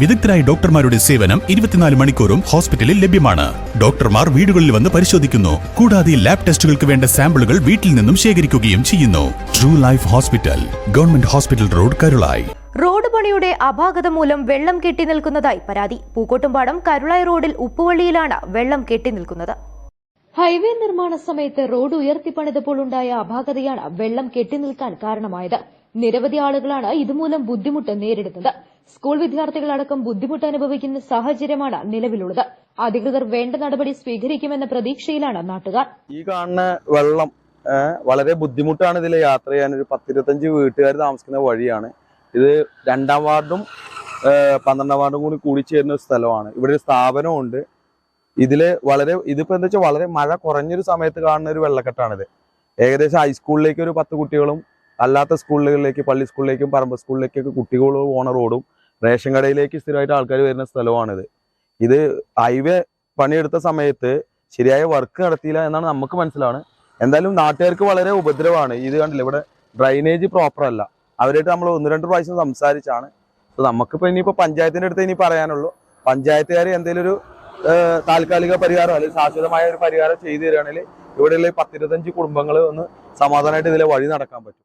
വിദഗ്ധരായ ഡോക്ടർമാരുടെ സേവനം ഇരുപത്തിനാല് മണിക്കൂറും ഹോസ്പിറ്റലിൽ ലഭ്യമാണ്. ഡോക്ടർമാർ വീടുകളിൽ വന്ന് പരിശോധിക്കുന്നു. കൂടാതെ ലാബ് ടെസ്റ്റുകൾക്ക് വേണ്ട സാമ്പിളുകൾ വീട്ടിൽ നിന്നും ശേഖരിക്കുകയും ചെയ്യുന്നു. True life hospital government hospital road Karulayi road പണിയുടെ അപാകത മൂലം വെള്ളം കെട്ടി നിൽക്കുന്നതായി പരാതി. പൂക്കോട്ടുംപാടം കരുളായി റോഡിൽ ഉപ്പുവള്ളിയിലാണ് വെള്ളം കെട്ടി നിൽക്കുന്നത്. ഹൈവേ നിർമ്മാണ സമയത്ത് റോഡ് ഉയർത്തിപ്പണിതപ്പോൾ ഉണ്ടായ അപാകതയാണ് വെള്ളം കെട്ടി നിൽക്കാൻ കാരണമായത്. നിരവധി ആളുകളാണ് ഇതുമൂലം ബുദ്ധിമുട്ട് നേരിടുന്നത്. സ്കൂൾ വിദ്യാർത്ഥികളടക്കം ബുദ്ധിമുട്ട് അനുഭവിക്കുന്ന സാഹചര്യമാണ് നിലവിലുള്ളത്. അധികൃതർ വേണ്ട നടപടി സ്വീകരിക്കുമെന്ന പ്രതീക്ഷയിലാണ് നാട്ടുകാർ. ഈ കാണുന്ന വെള്ളം വളരെ ബുദ്ധിമുട്ടാണ് ഇതിൽ യാത്ര ചെയ്യാൻ. ഒരു പത്തിരുപത്തഞ്ച് വീട്ടുകാർ താമസിക്കുന്ന വഴിയാണ്. ഇത് രണ്ടാം വാർഡും പന്ത്രണ്ടാം വാർഡും കൂടി കൂടിച്ചേരുന്ന ഒരു സ്ഥലമാണ്. ഇവിടെ ഒരു സ്ഥാപനമുണ്ട് ഇതിൽ വളരെ ഇതിപ്പോ എന്താ വെച്ചാൽ വളരെ മഴ കുറഞ്ഞൊരു സമയത്ത് കാണുന്ന ഒരു വെള്ളക്കെട്ടാണിത്. ഏകദേശം ഹൈസ്കൂളിലേക്ക് ഒരു പത്ത് കുട്ടികളും അല്ലാത്ത സ്കൂളുകളിലേക്ക് പള്ളി സ്കൂളിലേക്കും പറമ്പ് സ്കൂളിലേക്കൊക്കെ കുട്ടികൾ പോണ റോഡും റേഷൻ കടയിലേക്ക് സ്ഥിരമായിട്ട് ആൾക്കാർ വരുന്ന സ്ഥലമാണിത്. ഇത് ഹൈവേ പണിയെടുത്ത സമയത്ത് ശരിയായ വർക്ക് നടത്തിയില്ല എന്നാണ് നമുക്ക് മനസ്സിലാണ്. എന്തായാലും നാട്ടുകാർക്ക് വളരെ ഉപദ്രവമാണ്. ഇത് കണ്ടില്ല ഇവിടെ ഡ്രൈനേജ് പ്രോപ്പർ അല്ല. അവരായിട്ട് നമ്മൾ ഒന്ന് രണ്ട് പ്രാവശ്യം സംസാരിച്ചാണ്. അപ്പൊ നമുക്കിപ്പോ ഇനിയിപ്പോ പഞ്ചായത്തിന്റെ അടുത്ത് ഇനി പറയാനുള്ളൂ. പഞ്ചായത്തുകാർ എന്തെങ്കിലും ഒരു താൽക്കാലിക പരിഹാരം അല്ലെങ്കിൽ ശാശ്വതമായ ഒരു പരിഹാരം ചെയ്തു തരികയാണെങ്കിൽ ഇവിടെയുള്ള പത്തിരുപത്തഞ്ച് കുടുംബങ്ങൾ ഒന്ന് സമാധാനമായിട്ട് ഇതിലെ വഴി നടക്കാൻ പറ്റും.